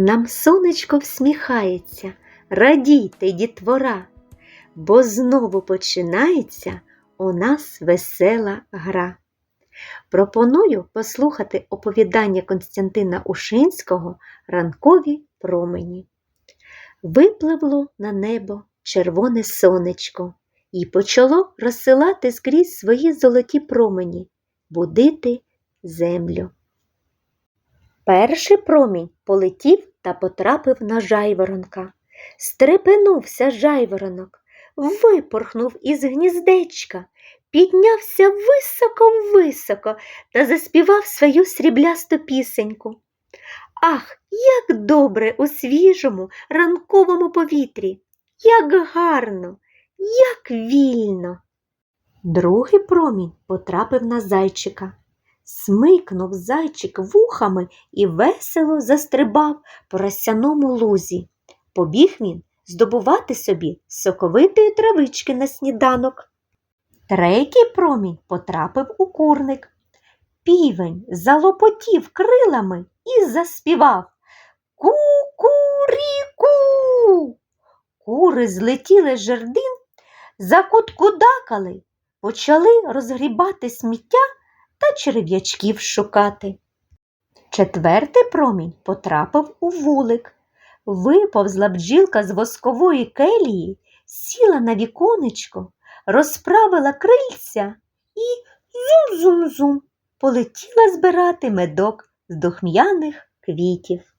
Нам сонечко всміхається, радійте, дітвора, бо знову починається у нас весела гра. Пропоную послухати оповідання Константина Ушинського Ранкові промені. Випливло на небо червоне сонечко і почало розсилати скрізь свої золоті промені, будити землю. Перший промінь полетів та потрапив на жайворонка. Стрепенувся жайворонок, випорхнув із гніздечка, піднявся високо-високо та заспівав свою сріблясту пісеньку. Ах, як добре у свіжому ранковому повітрі, як гарно, як вільно. Другий промінь потрапив на зайчика. Смикнув зайчик вухами і весело застрибав по росяному лузі. Побіг він здобувати собі соковитої травички на сніданок. Третій промінь потрапив у курник. Півень залопотів крилами і заспівав Ку-ку-рі-ку. Кури злетіли з жердин, закуткудакали, почали розгрібати сміття та черв'ячків шукати. Четвертий промінь потрапив у вулик. Виповзла бджілка з воскової келії, сіла на віконечко, розправила крильця і зум-зум-зум полетіла збирати медок з духм'яних квітів.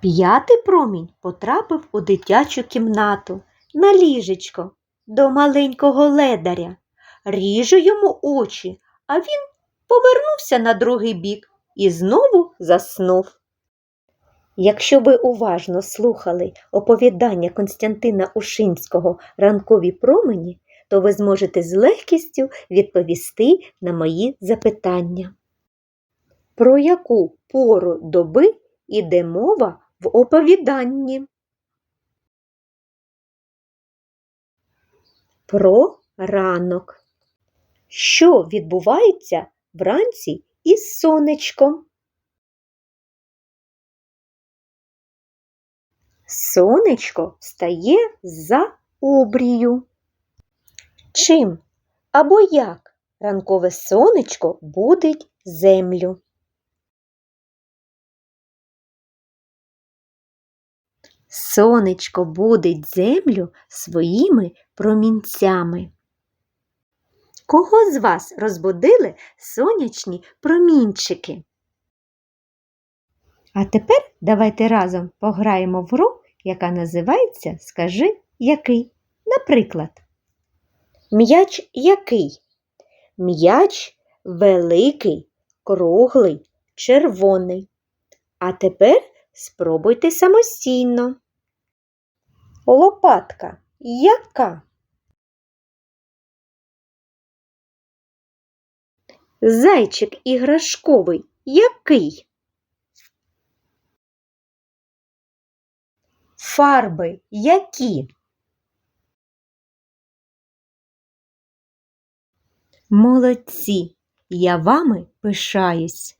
П'ятий промінь потрапив у дитячу кімнату на ліжечко до маленького ледаря. Ріже йому очі, а він повернувся на другий бік і знову заснув. Якщо ви уважно слухали оповідання Константина Ушинського ранкові промені, то ви зможете з легкістю відповісти на мої запитання. Про яку пору доби іде мова в оповіданні? Про ранок. Що відбувається вранці із сонечком? Сонечко встає за обрію. Чим або як ранкове сонечко будить землю? Сонечко будить землю своїми промінцями. Кого з вас розбудили сонячні промінчики? А тепер давайте разом пограємо в гру, яка називається Скажи який. Наприклад, м'яч який? М'яч великий, круглий, червоний. А тепер спробуйте самостійно. Лопатка яка? Зайчик іграшковий який? Фарби які? Молодці! Я вами пишаюсь.